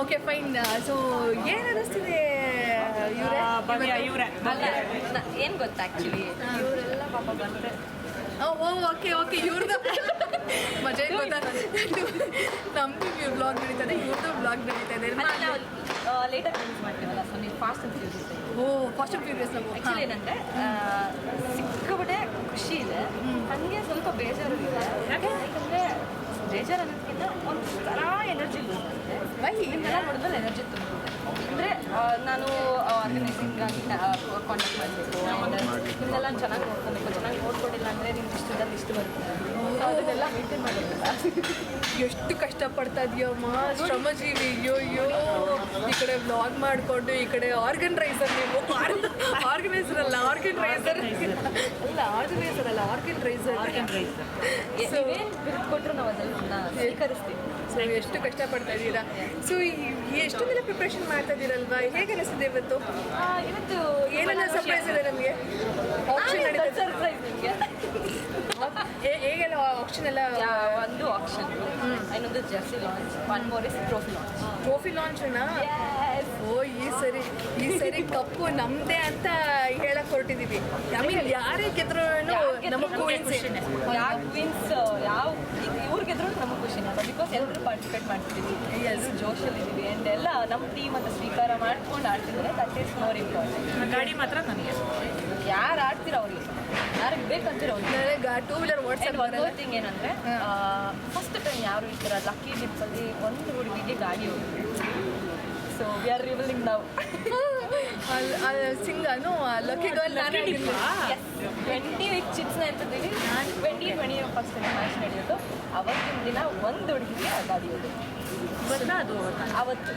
Okay fine. So ಏನು ಅನ್ನಿಸ್ತಿದೆ ಇವರೇ? ಭವ್ಯ ಇವ್ರೆ. ಅಲ್ಲ ಏನು ಗೊತ್ತಾ ಆ್ಯಕ್ಚುಲಿ ಇವರೆಲ್ಲ ಪಾಪ ಬಂದರೆ. ಓ ಓಕೆ ಓಕೆ ಇವ್ರದ್ದು ಮಜಾ ಏನ್ ಗೊತ್ತಾ? ನಮ್ದು ಇವ್ರ ಬ್ಲಾಗ್ ನಡೀತದೆ ಇವ್ರದ್ದು ಬ್ಲಾಗ್ ನಡೀತಾ ಇದೆ ನಾವು ಲೇಟರ್ ರಿಲೀಸ್ ಮಾಡ್ತೀವಲ್ಲ ಸೊ ನೀವು ಫಾಸ್ಟ್ ಅಂತ. ಯೂಸ್ ಓ ಫಾಸ್ಟ್ ಆಫ್ ಫ್ಯೂರಿಯಸ್ ನಾವು ಆ್ಯಕ್ಚುಲಿ ಏನಂದರೆ ಸಿಕ್ಕಾಪಟ್ಟೆ ಖುಷಿ ಇದೆ. ಹಾಗೆ ಸ್ವಲ್ಪ ಬೇಜಾರು ಇದೆ. ಯಾಕಂದರೆ ಬೇಜಾರು ಅನ್ನೋದಕ್ಕಿಂತ ಒಂಥರ ಥರ ಎನರ್ಜಿ Why? ನಿಮ್ಮೆಲ್ಲ ನೋಡಿದ್ಮೇಲೆ ಎನರ್ಜಿ ತುಂಬಿದೆ ಅಂದರೆ ನಾನು ಆರ್ಗನೈಸಿಂಗ್ ಆಗಿ ಕಾಂಟ್ಯಾಕ್ಟ್ ಮಾಡಬೇಕು ನಿಮ್ಮೆಲ್ಲ ಚೆನ್ನಾಗಿ ನೋಡ್ಕೊಬೇಕು ಚೆನ್ನಾಗಿ ನೋಡ್ಕೊಂಡಿಲ್ಲ ಅಂದರೆ ನಿಮ್ಗೆ ಇಷ್ಟದಲ್ಲಿ ಇಷ್ಟು ಬರುತ್ತೆ. ಅದನ್ನೆಲ್ಲ ಮೇಂಟೈನ್ ಮಾಡಬೇಕಲ್ಲ ಎಷ್ಟು ಕಷ್ಟಪಡ್ತಾ ಇದೆಯಮ್ಮ ಶ್ರಮಜೀವಿ ಅಯ್ಯೋ ಅಯ್ಯೋ ಈ ಕಡೆ ಬ್ಲಾಗ್ ಮಾಡಿಕೊಂಡು ಈ ಕಡೆ ಆರ್ಗನೈಸರ್ ನೀವು ಆರ್ಗನೈಸರ್ ಅಲ್ಲ ಆರ್ಗನೈಸರ್ ಅಲ್ಲ ಆರ್ಗನೈಸರ್ ಅಲ್ಲ ಆರ್ಗನೈಸರ್. ಸೊ ಬಿರುದು ಕೊಟ್ಟರು ನಾವು ಅದನ್ನು ಸ್ವೀಕರಿಸ್ತೀವಿ. ಸೊ ಎಷ್ಟು ಕಷ್ಟಪಡ್ತಾ ಇದ್ದೀರಾ? ಸೊ ಎಷ್ಟು ದಿನ ಪ್ರಿಪ್ರೇಷನ್ ಮಾಡ್ತಾ ಇದ್ದೀರಲ್ವಾ? ಹೇಗೆ ಅನಿಸ್ತಿದೆ ಇವತ್ತು? ಇವತ್ತು ಏನೆಲ್ಲ ಸರ್ಪ್ರೈಸ್ ಇದೆ ನಮಗೆ? ಆಪ್ಷನ್ ನಡೀತದೆ ಸರ್ಪ್ರೈಸ್ ನಿಮಗೆ. ಹೇಗೆಲ್ಲ ಆಪ್ಷನ್ ಎಲ್ಲ ಒಂದು ಆಪ್ಷನ್ ಇನ್ನೊಂದು jersey launch one more is trophy launch trophy ಲಾಂಚ್ನ ಓ ಈ ಸರಿ ಈ ಸರಿ ಕಪ್ಪು ನಮ್ದೇ ಅಂತ ಹೇಳಕ್ ಹೊರಟಿದೀವಿ. ಮೀನ್ ಯಾರೇ ಗೆದ್ರು ನಮಗ್ ಕೋಇನ್ಸಿಡೆಂಟ್ ಯಾವ ಕ್ವೀನ್ಸ್ ಯಾವ ಇವ್ರು ಗೆದ್ರು ನಮಗೆ ಖುಷಿನೇ. ಪಾರ್ಟಿಸಿಪೇಟ್ ಮಾಡ್ತಿದ್ದೀವಿ ಎಲ್ಲರೂ ಜೋಶಲ್ಲಿ ಇದ್ದೀವಿ ಅಂಡ್ ಎಲ್ಲ ನಮ್ಮ ಟೀಮ್ ಅಂತ ಸ್ವೀಕಾರ ಮಾಡ್ಕೊಂಡು ಆಡ್ತಿದ್ರೆ ದಟ್ ಈಸ್ ಮೋರ್ ಇಂಪಾರ್ಟೆಂಟ್ ಗಾಡಿ ಮಾತ್ರ ನನಗೆ ಯಾರು ಆಡ್ತೀರ ಅವ್ರಿಗೆ ಯಾರಿಗೆ ಬೇಕಂತೀರ ಟೂ ವೀಲರ್ ವಾಟ್ಸಪ್ ಒಂದು ಥಿಂಗ್ ಏನಂದರೆ ಫಸ್ಟ್ ಟೈಮ್ ಯಾರು ಈ ಥರ ಲಕ್ಕಿ ಡಿಪ್ಪಲ್ಲಿ ಒಂದು ಹುಡುಗಿಗೆ ಗಾಡಿ ಹೋಗಿದೆ. ಸೊ ವಿ ಆರ್ ರಿವಲಿಂಗ್ ನಾವು ಸಿಂಗನು ಲಕ್ಕಿ ಗರ್ಲ್ ನಾನು ಟ್ವೆಂಟಿ ವೀಕ್ ಚಿಪ್ಸ್ನ ಎತ್ತಿದ್ದೀವಿ ಟ್ವೆಂಟಿ ಫಸ್ಟ್ ಮ್ಯಾಚ್ ನಡೆಯೋದು ಅವತ್ತಿನ ದಿನ ಒಂದು ಹುಡುಗಿಗೆ ಅದಾದಿಯೋದು ಅದು ಅವತ್ತು.